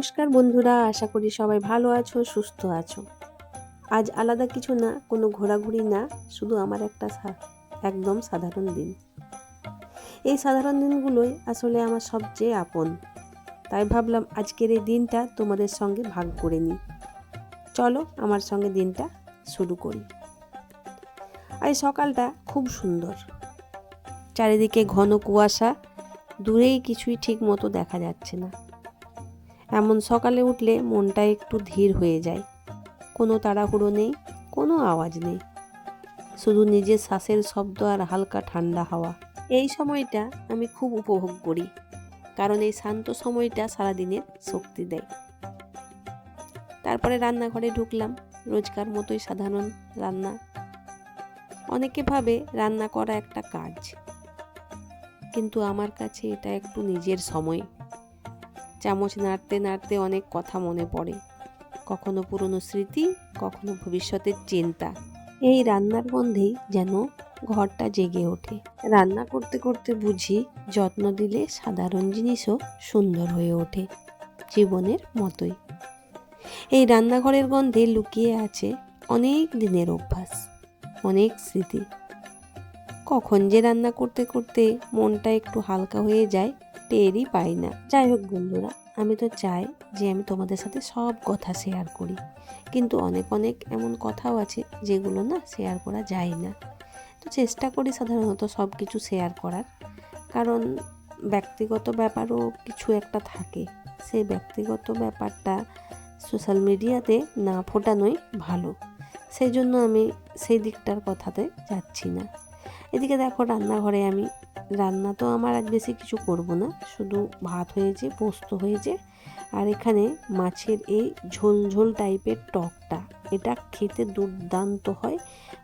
নমস্কার বন্ধুরা, আশা করি সবাই ভালো আছো, সুস্থ আছো। আজ আলাদা কিছু না, কোনো ঘোরাঘুরি না, শুধু আমার একটা একদম সাধারণ দিন। এই সাধারণ দিনগুলোই আসলে আমার সবচেয়ে আপন। তাই ভাবলাম আজকের এই দিনটা তোমাদের সঙ্গে ভাগ করে নিই। চলো আমার সঙ্গে দিনটা শুরু করি। আজ সকালটা খুব সুন্দর। চারিদিকে ঘন কুয়াশা, দূরেই কিছুই ঠিক মতো দেখা যাচ্ছে না। এমন সকালে উঠলে মনটা একটু ধীর হয়ে যায়। কোনো তাড়াহুড়ো নেই, কোনো আওয়াজ নেই। শুধু নিজের শ্বাসের শব্দ আর হালকা ঠান্ডা হাওয়া। এই সময়টা আমি খুব উপভোগ করি, কারণ এই শান্ত সময়টা সারাদিনের শক্তি দেয়। তারপরে রান্নাঘরে ঢুকলাম, রোজকার মতোই সাধারণ রান্না। অনেকে ভাবে রান্না করা একটা কাজ, কিন্তু আমার কাছে এটা একটু নিজের সময়। চামচ নাড়তে নাড়তে অনেক কথা মনে পড়ে। কখনো পুরনো স্মৃতি, কখনো ভবিষ্যতের চিন্তা। এই রান্নার গন্ধেই যেন ঘরটা জেগে ওঠে। রান্না করতে করতে বুঝি যত্ন দিলে সাধারণ জিনিসও সুন্দর হয়ে ওঠে জীবনের মতোই। এই রান্নাঘরের গন্ধে লুকিয়ে আছে অনেক দিনের অভ্যাস, অনেক স্মৃতি। কখন যে রান্না করতে করতে মনটা একটু হালকা হয়ে যায় টেরই পাই না। যাই হোক বন্ধুরা, আমি তো চাই যে আমি তোমাদের সাথে সব কথা শেয়ার করি। কিন্তু অনেক অনেক এমন কথাও আছে যেগুলো না শেয়ার করা যায় না। তো চেষ্টা করি সাধারণত সব কিছু শেয়ার করার। কারণ ব্যক্তিগত ব্যাপারও কিছু একটা থাকে। সেই ব্যক্তিগত ব্যাপারটা সোশ্যাল মিডিয়াতে না ফোটানোই ভালো। সেই জন্য আমি সেই দিকটার কথাতে যাচ্ছি না। এদিকে দেখো রান্নাঘরে আমি রান্না তো আমার আজ বেশি কিছু করব না, শুধু ভাত হয়েছে, পোস্ত হয়েছে, আর এখানে মাছের এই ঝোল ঝোল টাইপের টকটা, এটা খেতে দুর্দান্ত হয়,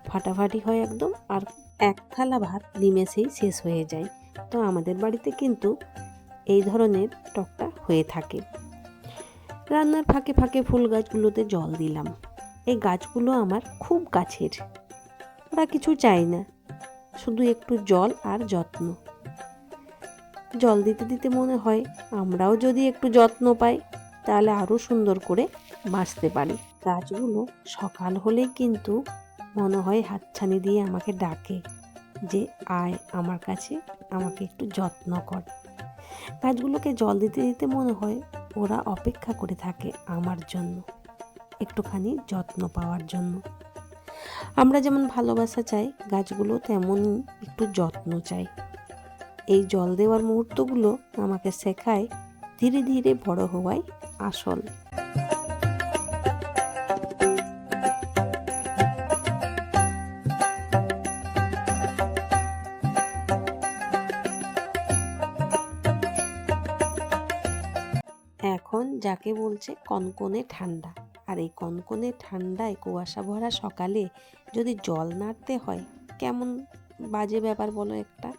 ফাটাফাটি হয় একদম, আর এক থালা ভাত নিমেষেই শেষ হয়ে যায়। তো আমাদের বাড়িতে কিন্তু এই ধরনের টকটা হয়ে থাকে। রান্নার ফাঁকে ফাঁকে ফুল গাছগুলোতে জল দিলাম। এই গাছগুলো আমার খুব কাছের, ওরা কিছু চাই না। শুধু একটু জল আর যত্ন। জল দিতে দিতে মনে হয় আমরাও যদি একটু যত্ন পাই, তাহলে আরও সুন্দর করে বাঁচতে পারি। গাছগুলো সকাল হলেই কিন্তু মনে হয় হাতছানি দিয়ে আমাকে ডাকে যে, আয় আমার কাছে, আমাকে একটু যত্ন কর। গাছগুলোকে জল দিতে দিতে মনে হয় ওরা অপেক্ষা করে থাকে আমার জন্য, একটুখানি যত্ন পাওয়ার জন্য। আমরা যেমন ভালোবাসা চাই, গাছগুলো তেমনই একটু যত্ন চাই। এই জল দেওয়ার মুহূর্তগুলো আমাকে শেখায় ধীরে ধীরে বড় হওয়াই আসল। এখন যাকে বলছে কনকনে ঠান্ডা। আর এই কনকনে ঠান্ডায় কুয়াশা ভরা সকালে যদি জল নাড়তে হয়, কেমন বাজে ব্যাপার বলো একটা?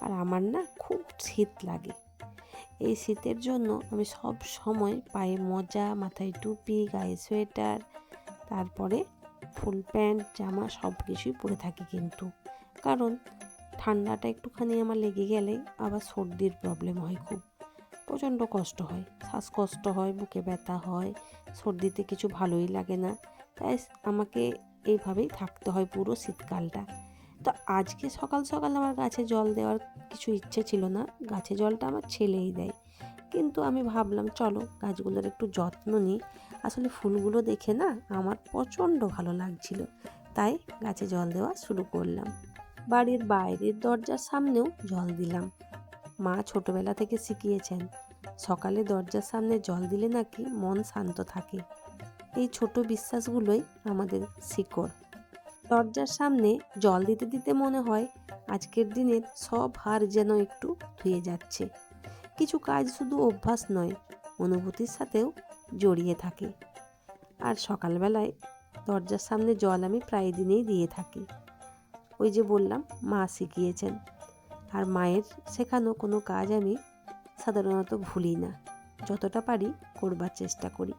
আর আমার না খুব শীত লাগে। এই শীতের জন্য আমি সব সময় পায়ে মোজা, মাথায় টুপি, গায়ে সোয়েটার, তারপরে ফুল প্যান্ট, জামা সব কিছুই পরে থাকি কিন্তু। কারণ ঠান্ডাটা একটুখানি আমার লেগে গেলে আবার সর্দির প্রবলেম হয় খুব। প্রচণ্ড কষ্ট হয়। শ্বাসকষ্ট হয়, বুকে ব্যথা হয়, সর্দিতে কিছু ভালোই লাগে না। তাই আমাকে এইভাবেই থাকতে হয় পুরো শীতকালটা। তো আজকে সকাল সকাল আমার গাছে জল দেওয়ার কিছু ইচ্ছে ছিল না। গাছে জলটা আমার ছেলেই দেয়। কিন্তু আমি ভাবলাম, চলো গাছগুলোর একটু যত্ন নিই। আসলে ফুলগুলো দেখে না আমার প্রচণ্ড ভালো লাগছিল। তাই গাছে জল দেওয়া শুরু করলাম। বাড়ির বাইরের দরজার সামনেও জল দিলাম। মা ছোটবেলা থেকে শিখিয়েছেন, সকালে দরজার সামনে জল দিলে নাকি মন শান্ত থাকে। এই ছোট বিশ্বাসগুলোই আমাদের শিকড়। দরজার সামনে জল দিতে দিতে মনে হয় আজকের দিনের সব হার যেন একটু ধুয়ে যাচ্ছে। কিছু কাজ শুধু অভ্যাস নয়, অনুভূতির সাথেও জড়িয়ে থাকে। আর সকালবেলায় দরজার সামনে জল আমি প্রায় দিনেই দিয়ে থাকি। ওই যে বললাম, মা শিখিয়েছেন। আর মায়ের শেখানো কোনো কাজ আমি সাধারণত ভুলি না। যতটা পারি করবার চেষ্টা করি।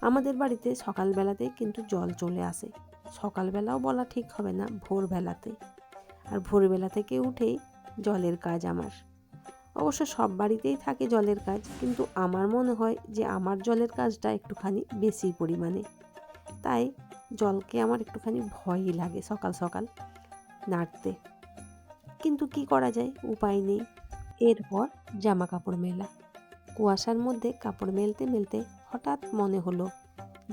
আমাদের বাড়িতে সকালবেলাতেই কিন্তু জল চলে আসে। সকালবেলাও বলা ঠিক হবে না ভোরবেলাতে। আর ভোরবেলা থেকে উঠেই জলের কাজ আমার। অবশ্য সব বাড়িতেই থাকে জলের কাজ, কিন্তু আমার মনে হয় যে আমার জলের কাজটা একটুখানি বেশি পরিমাণে। তাই জলকে আমার একটুখানি ভয়ই লাগে সকাল সকাল নাড়তে। কিন্তু কি করা যায়? উপায় নেই। এরপর জামা কাপড় মেলা। কুয়াশার মধ্যে কাপড় মেলতে মেলতে হঠাৎ মনে হলো,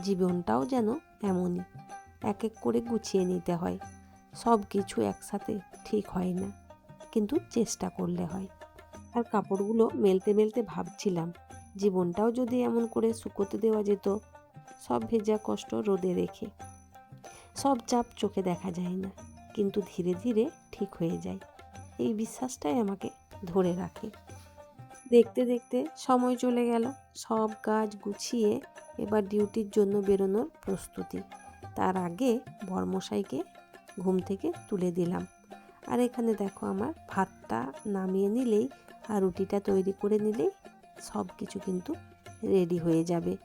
জীবনটাও যেন এমনই। এক এক করে গুছিয়ে নিতে হয়। সব কিছু একসাথে ঠিক হয় না, কিন্তু চেষ্টা করলে হয়। আর কাপড়গুলো মেলতে মেলতে ভাবছিলাম, জীবনটাও যদি এমন করে শুকোতে দেওয়া যেত, সব ভেজা কষ্ট রোদে রেখে। সব চাপ চোখে দেখা যায় না, কিন্তু ধীরে ধীরে ঠিক হয়ে যায়। এই বিশ্বাসটাই আমাকে ধরে রাখে। দেখতে দেখতে সময় চলে গেল। সব কাজ গুছিয়ে এবার ডিউটির জন্য বেরোনোর প্রস্তুতি। তার আগে বর্মশাইকে ঘুম থেকে তুলে দিলাম। আর এখানে দেখো আমার ভাতটা নামিয়ে নিলেই আর রুটিটা তৈরি করে নিলেই সব কিছু কিন্তু রেডি হয়ে যাবে।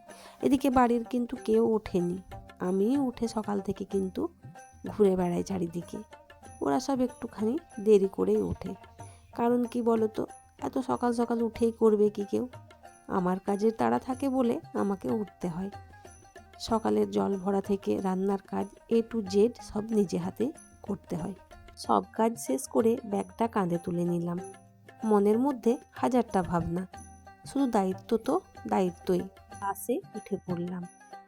এদিকে বাড়ির কিন্তু কেউ ওঠেনি। আমি উঠে সকাল থেকে কিন্তু ঘুরে বেড়াই চারিদিকে। ওরা সব একটুখানি দেরি করেই ওঠে। কারণ কি বলো তো এত সকাল সকাল উঠেই করবে কি কেউ? আমার কাজের তাড়া থাকে বলে আমাকে উঠতে হয়। সকালের জল ভরা থেকে রান্নার কাজ এ টু জেড সব নিজে হাতে করতে হয়। সব কাজ শেষ করে ব্যাগটা কাঁধে তুলে নিলাম। মনের মধ্যে হাজারটা ভাবনা। শুধু দায়িত্ব তো, দায়িত্বই। বাসে উঠে পড়লাম।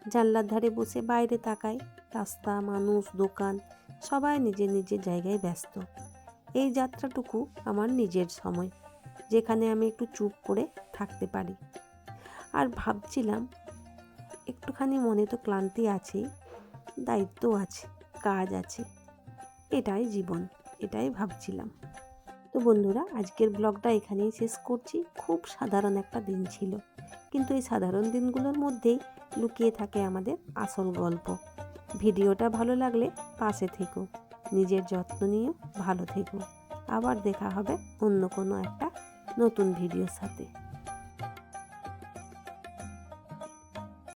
জানলার ধারে বসে বাইরে তাকাই। রাস্তা, মানুষ, দোকান সবাই নিজের নিজের জায়গায় ব্যস্ত। এই যাত্রাটুকু আমার নিজের সময়, যেখানে আমি একটু চুপ করে থাকতে পারি। আর ভাবছিলাম, একটুখানি মনে তো ক্লান্তি আছে দায়িত্ব আছে, কাজ আছে, এটাই জীবন, এটাই ভাবছিলাম। তো বন্ধুরা, আজকের ব্লগটা এখানেই শেষ করছি। খুব সাধারণ একটা দিন ছিল, কিন্তু এই সাধারণ দিনগুলোর মধ্যেই লুকিয়ে থাকে আমাদের আসল গল্প। ভিডিওটা ভালো লাগলে পাশে থেকো। নিজের যত্ন নিয়ে ভালো থেকো। আবার দেখা হবে অন্য কোনো একটা নতুন ভিডিওর সাথে।